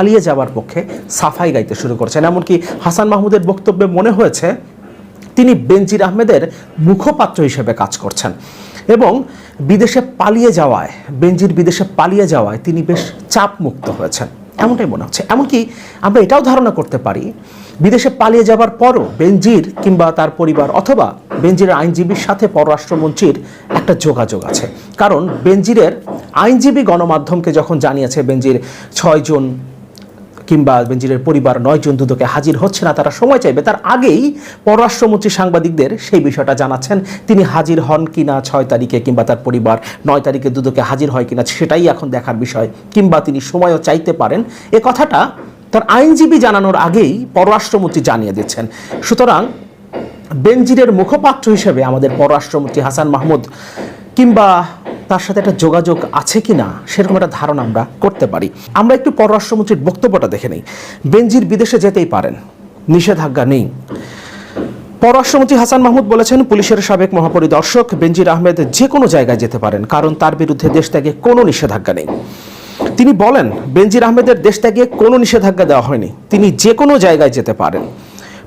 পালিয়ে যাওয়ার পক্ষে সাফাই গাইতে শুরু করেছেন। এমনকি হাসান মাহমুদের বক্তব্যে মনে হয়েছে, তিনি বেনজির আহমেদের মুখপাত্র হিসেবে কাজ করছেন এবং বিদেশে পালিয়ে যাওয়ায়, বেনজির বিদেশে পালিয়ে যাওয়ায় তিনি বেশ চাপ মুক্ত হয়েছেন। এমনটাই মনে হচ্ছে। এমনকি আমরা এটাও ধারণা করতে পারি, বিদেশে পালিয়ে যাবার পরও বেনজির কিংবা তার পরিবার অথবা বেনজিরের আইনজীবীর সাথে পররাষ্ট্রমন্ত্রীর একটা যোগাযোগ আছে। কারণ বেনজিরের আইনজীবী গণমাধ্যমকে যখন জানিয়েছে বেনজির ছয় জুন কিংবা বেনজিরের পরিবার নয় জন দুদকে হাজির হচ্ছে না, তারা সময় চাইবে। তার আগেই পররাষ্ট্রমন্ত্রী সাংবাদিকদের সেই বিষয়টা জানাচ্ছেন। তিনি হাজির হন কিনা ছয় তারিখে কিংবা তার পরিবার নয় তারিখে দুদকে হাজির হয় কিনা, সেটাই এখন দেখার বিষয়। কিংবা তিনি সময়ও চাইতে পারেন। এ কথাটা তার আইনজীবী জানানোর আগেই পররাষ্ট্রমন্ত্রী জানিয়ে দিচ্ছেন। সুতরাং বেনজিরের মুখপাত্র হিসেবে আমাদের পররাষ্ট্রমন্ত্রী হাসান মাহমুদ কিংবা তার সাথে একটা যোগাযোগ আছে কি না সেরকম একটা ধারণা আমরা করতে পারি। আমরা একটু পররাষ্ট্রমন্ত্রীর বক্তব্যটা দেখে নিই। বেনজির বিদেশে যেতেই পারেন। নিষেধাজ্ঞা নেই। পররাষ্ট্রমন্ত্রী হাসান মাহমুদ বলেছেন, পুলিশের সাবেক মহাপরিদর্শক বেনজির আহমেদ যে কোনো জায়গায় যেতে পারেন, কারণ তার বিরুদ্ধে দেশ ত্যাগে কোনো নিষেধাজ্ঞা নেই। তিনি বলেন, বেনজির আহমেদের দেশ ত্যাগে কোনো নিষেধাজ্ঞা দেওয়া হয়নি। তিনি যে কোনো জায়গায় যেতে পারেন।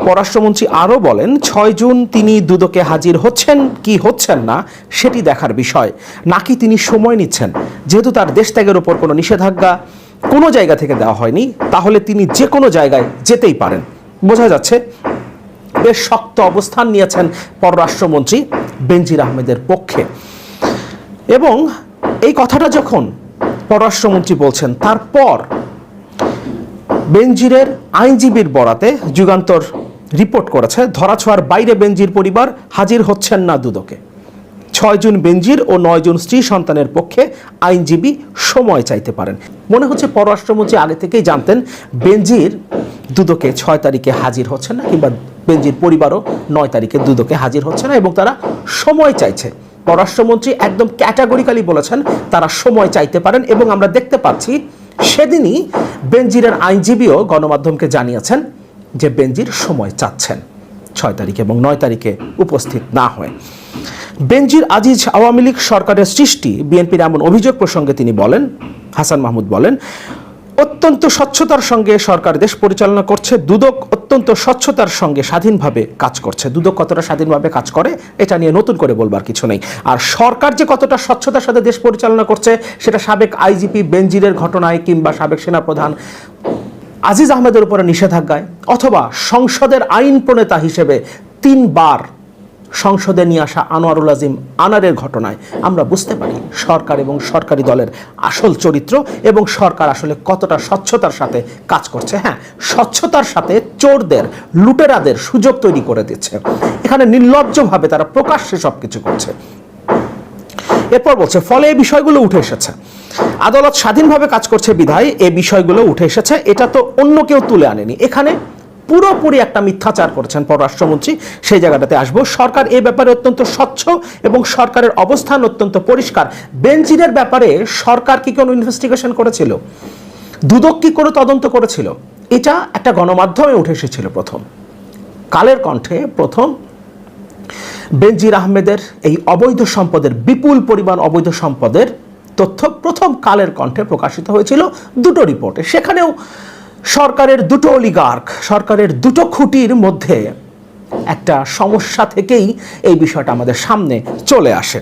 পররাষ্ট্রমন্ত্রী আরও বলেন, ছয় জুন তিনি দুদকে হাজির হচ্ছেন, কি হচ্ছেন না, সেটি দেখার বিষয়। নাকি তিনি সময় নিচ্ছেন? যেহেতু তার দেশ ত্যাগের উপর কোনো নিষেধাজ্ঞা কোনো জায়গা থেকে দেওয়া হয়নি, তাহলে তিনি যে কোনো জায়গায় যেতেই পারেন। বোঝা যাচ্ছে, বেশ শক্ত অবস্থান নিয়েছেন পররাষ্ট্রমন্ত্রী বেনজির আহমেদের পক্ষে। এবং এই কথাটা যখন পররাষ্ট্রমন্ত্রী বলছেন, তারপর বেনজিরের আইনজীবীর বরাতে যুগান্তর রিপোর্ট করেছে, ধরাছোঁয়ার বাইরে বেনজির পরিবার হাজির হচ্ছেন না দুদকে। ছয় জুন বেনজির ও নয় জন স্ত্রী সন্তানের পক্ষে আইনজীবী সময় চাইতে পারেন। মনে হচ্ছে পররাষ্ট্রমন্ত্রী আগে থেকেই জানতেন বেনজির দুদকে ছয় তারিখে হাজির হচ্ছেন না কিংবা বেনজির পরিবারও নয় তারিখে দুদকে হাজির হচ্ছে না এবং তারা সময় চাইছে। পররাষ্ট্রমন্ত্রী একদম ক্যাটাগরিক্যালি বলেছেন, তারা সময় চাইতে পারেন এবং আমরা দেখতে পাচ্ছি সেদিনই বেনজিরের আইনজীবীও গণমাধ্যমকে জানিয়েছেন যে বেনজির সময় চাচ্ছেন। ছয় তারিখ এবং নয় তারিখে উপস্থিত না হয়। বেনজির আজিজ আওয়ামী লীগ সরকারের সৃষ্টি, বিএনপির এমন অভিযোগ প্রসঙ্গে তিনি বলেন, হাসান মাহমুদ বলেন, অত্যন্ত স্বচ্ছতার সঙ্গে সরকার দেশ পরিচালনা করছে, দুদক অত্যন্ত স্বচ্ছতার সঙ্গে স্বাধীনভাবে কাজ করছে। দুদক কতটা স্বাধীনভাবে কাজ করে, এটা নিয়ে নতুন করে বলবার কিছু নেই। আর সরকার যে কতটা স্বচ্ছতার সাথে দেশ পরিচালনা করছে, সেটা সাবেক আইজিপি বেনজিরের ঘটনায় কিংবা সাবেক সেনাপ্রধান আজিজ আহমেদের উপরে নিষেধাজ্ঞায় অথবা সংসদের আইন প্রণেতা হিসেবে তিনবার সংসদে নিয়ে আসা আনোয়ারুল আজিম আনারের ঘটনায় আমরা বুঝতে পারি সরকার এবং সরকারি দলের আসল চরিত্র এবং সরকার আসলে কতটা স্বচ্ছতার সাথে কাজ করছে। হ্যাঁ স্বচ্ছতার সাথে চোরদের, লুটেরাদের সুযোগ তৈরি করে দিচ্ছে। এখানে নির্লজ্জভাবে তারা প্রকাশ্যে সব কিছু করছে। এরপর বলছে, ফলে এই বিষয়গুলো উঠে এসেছে। আদালত স্বাধীনভাবে কাজ করছে, বিধায় এই বিষয়গুলো উঠে এসেছে। এটা তো অন্য কেউ তুলে আনেনি। এখানে পুরোপুরি একটা মিথ্যাচার করেছেন পররাষ্ট্রমন্ত্রী। সেই জায়গাটাতে আসব। সরকার এই ব্যাপারে অত্যন্ত স্বচ্ছ এবং সরকারের অবস্থান অত্যন্ত পরিষ্কার। বেঞ্জিনের ব্যাপারে সরকার কি কোনো ইনভেস্টিগেশন করেছিল? দুদক কি করে তদন্ত করেছিল? এটা একটা গণমাধ্যমে উঠে এসেছিল প্রথম। কালের কণ্ঠে প্রথম বেনজির আহমেদের এই অবৈধ সম্পদের, বিপুল পরিমাণ অবৈধ সম্পদের তথ্য প্রথম কালের কণ্ঠে প্রকাশিত হয়েছিল দুটো রিপোর্টে। সেখানেও সরকারের দুটো অলিগার্ক, সরকারের দুটো খুঁটির মধ্যে একটা সমস্যা থেকেই এই বিষয়টা আমাদের সামনে চলে আসে।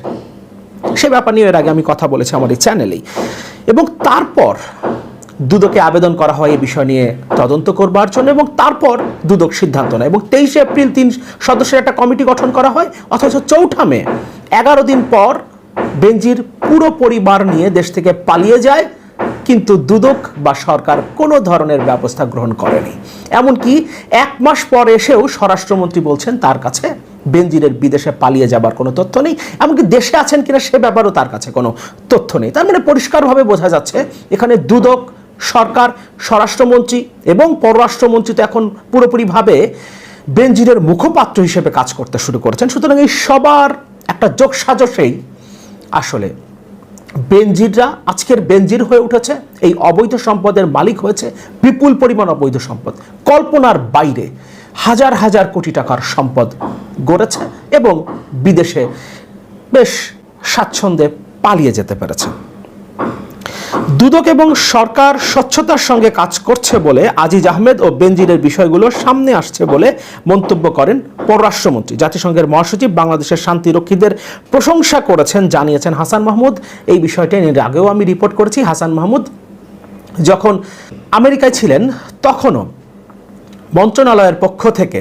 সে ব্যাপার নিয়ে এর আগে আমি কথা বলেছি আমার এই চ্যানেলেই। এবং তারপর দুদকে আবেদন করা হয় এই বিষয় নিয়ে তদন্ত করবার জন্য এবং তারপর দুদক সিদ্ধান্ত নেয় এবং তেইশে এপ্রিল তিন সদস্যের একটা কমিটি গঠন করা হয়, অথচ চৌঠা মে, এগারো দিন পর বেঞ্জির পুরো পরিবার নিয়ে দেশ থেকে পালিয়ে যায়, কিন্তু দুদক বা সরকার কোনো ধরনের ব্যবস্থা গ্রহণ করেনি। এমনকি এক মাস পর এসেও স্বরাষ্ট্রমন্ত্রী বলছেন তার কাছে বেনজিরের বিদেশে পালিয়ে যাবার কোনো তথ্য নেই, এমনকি দেশে আছেন কিনা সে ব্যাপারেও তার কাছে কোনো তথ্য নেই। তার মানে পরিষ্কারভাবে বোঝা যাচ্ছে, এখানে দুদক সরকার, স্বরাষ্ট্রমন্ত্রী এবং পররাষ্ট্রমন্ত্রী তো এখন পুরোপুরিভাবে বেনজিরের মুখপাত্র হিসেবে কাজ করতে শুরু করেছেন। সুতরাং এই সবার একটা যোগ সাজসেই আসলে বেনজিররা, আজকের বেনজির হয়ে উঠেছে, এই অবৈধ সম্পদের মালিক হয়েছে, বিপুল পরিমাণ অবৈধ সম্পদ। কল্পনার বাইরে হাজার হাজার কোটি টাকার সম্পদ গড়েছে এবং বিদেশে বেশ স্বাচ্ছন্দ্যে পালিয়ে যেতে পেরেছে। দুদক এবং সরকার স্বচ্ছতার সঙ্গে কাজ করছে বলে আজিজ আহমেদ ও বেনজিরের বিষয়গুলো সামনে আসছে বলে মন্তব্য করেন পররাষ্ট্রমন্ত্রী। জাতিসংঘের মহাসচিব বাংলাদেশের শান্তিরক্ষীদের প্রশংসা করেছেন, জানিয়েছেন হাসান মাহমুদ। এই বিষয়টা এর আগেও আমি রিপোর্ট করেছি। হাসান মাহমুদ যখন আমেরিকায় ছিলেন, তখনও মন্ত্রণালয়ের পক্ষ থেকে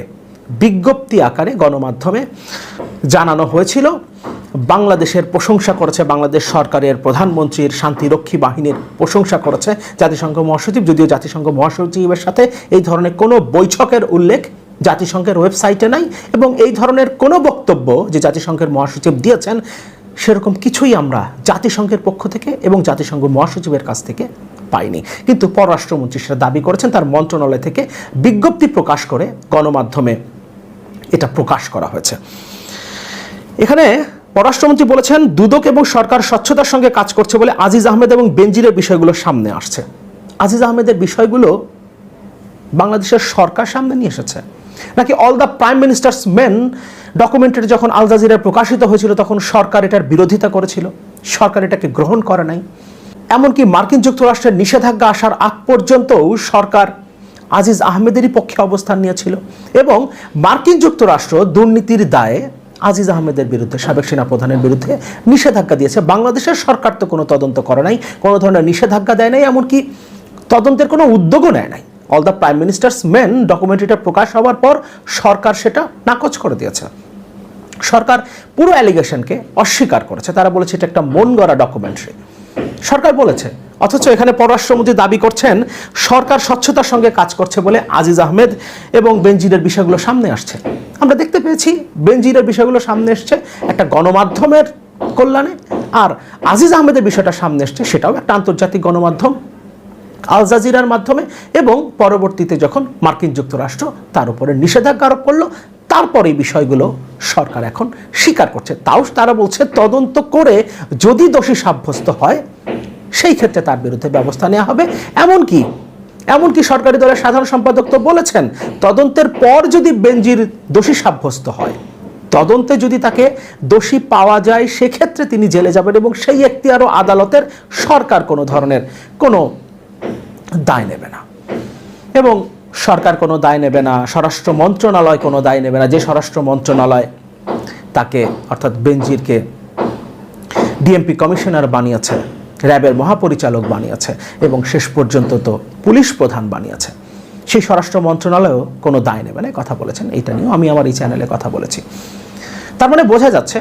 বিজ্ঞপ্তি আকারে গণমাধ্যমে জানানো হয়েছিল, বাংলাদেশের প্রশংসা করেছে বাংলাদেশ সরকারের প্রধানমন্ত্রীর শান্তিরক্ষী বাহিনীর প্রশংসা করেছে জাতিসংঘ মহাসচিব, যদিও জাতিসংঘ মহাসচিবের সাথে এই ধরনের কোনো বৈঠকের উল্লেখ জাতিসংঘের ওয়েবসাইটে নাই এবং এই ধরনের কোনো বক্তব্য যে জাতিসংঘের মহাসচিব দিয়েছেন, সেরকম কিছুই আমরা জাতিসংঘের পক্ষ থেকে এবং জাতিসংঘ মহাসচিবের কাছ থেকে পাইনি। কিন্তু পররাষ্ট্রমন্ত্রী সেটা দাবি করেছেন, তার মন্ত্রণালয় থেকে বিজ্ঞপ্তি প্রকাশ করে গণমাধ্যমে এটা প্রকাশ করা হয়েছে। এখানে পররাষ্ট্রমন্ত্রী বলেছেন, দুদক এবং সরকার স্বচ্ছতার সঙ্গে কাজ করছে বলে আজিজ আহমেদ এবং বেনজিরের বিষয়গুলো সামনে আসছে। আজিজ আহমেদের বিষয়গুলো বাংলাদেশের সরকার সামনে নিয়ে এসেছে। নাকি all the prime minister's men documentary যখন আল জাজিরায় প্রকাশিত হয়েছিল, তখন সরকার এটার বিরোধিতা করেছিল। সরকার এটাকে গ্রহণ করে নাই। এমনকি মার্কিন যুক্তরাষ্ট্রের নিষেধাজ্ঞা আসার আগ পর্যন্তও সরকার আজিজ আহমেদেরই পক্ষে অবস্থান নিয়েছিল। এবং মার্কিন যুক্তরাষ্ট্র দুর্নীতির দায়ে আজিজ আহমেদের বিরুদ্ধে, সাবেক সেনাপ্রধানের বিরুদ্ধে নিষেধাজ্ঞা দিয়েছে। বাংলাদেশের সরকার তো কোনো তদন্ত করে নাই, কোনো ধরনের নিষেধাজ্ঞা দেয় নাই, এমনকি তদন্তের কোনো উদ্যোগও নেয় নাই। All the prime minister's men ডকুমেন্টারিটা প্রকাশ হওয়ার পর সরকার সেটা নাকচ করে দিয়েছে। সরকার পুরো অ্যালিগেশনকে অস্বীকার করেছে। তারা বলেছে এটা একটা মন গড়া ডকুমেন্টারি সরকার বলেছে। অথচ এখানে পররাষ্ট্রমন্ত্রী দাবি করছেন, সরকার স্বচ্ছতার সঙ্গে কাজ করছে বলে আজিজ আহমেদ এবং বেনজিরের বিষয়গুলো সামনে আসছে। আমরা দেখতে পেয়েছি, বেনজিরের বিষয়গুলো সামনে এসছে একটা গণমাধ্যমের কল্যাণে, আর আজিজ আহমেদের বিষয়টা সামনে এসছে, সেটাও একটা আন্তর্জাতিক গণমাধ্যম, আল জাজিরার মাধ্যমে, এবং পরবর্তীতে যখন মার্কিন যুক্তরাষ্ট্র তার উপরে নিষেধাজ্ঞা আরোপ করল, তারপরে এই বিষয়গুলো সরকার এখন স্বীকার করছে। তাও তারা বলছে, তদন্ত করে যদি দোষী সাব্যস্ত হয় সেই ক্ষেত্রে তার বিরুদ্ধে ব্যবস্থা নেওয়া হবে। এমনকি এমনকি সরকারি দলের সাধারণ সম্পাদক তো বলেছেন, তদন্তের পর যদি বেনজির দোষী সাব্যস্ত হয়, তদন্তে যদি তাকে দোষী পাওয়া যায়, সেক্ষেত্রে তিনি জেলে যাবেন এবং সেই এখতিয়ারও আদালতের সরকার কোনো ধরনের কোনো দায় নেবে না। এবং সরকার কোনো দায় নেবে না, স্বরাষ্ট্র মন্ত্রণালয় কোনো দায় নেবে না। যে স্বরাষ্ট্র মন্ত্রণালয় তাকে, অর্থাৎ বেনজিরকে ডিএমপি কমিশনার বানিয়েছে র্যাবের মহাপরিচালক বানিয়েছে এবং শেষ পর্যন্ত তো পুলিশ প্রধান বানিয়েছে। সেই স্বরাষ্ট্র মন্ত্রণালয়ও কোনো দায় নেবে না কথা বলেছেন। এটা নিয়েও আমি আমার এই চ্যানেলে কথা বলেছি। তার মানে বোঝা যাচ্ছে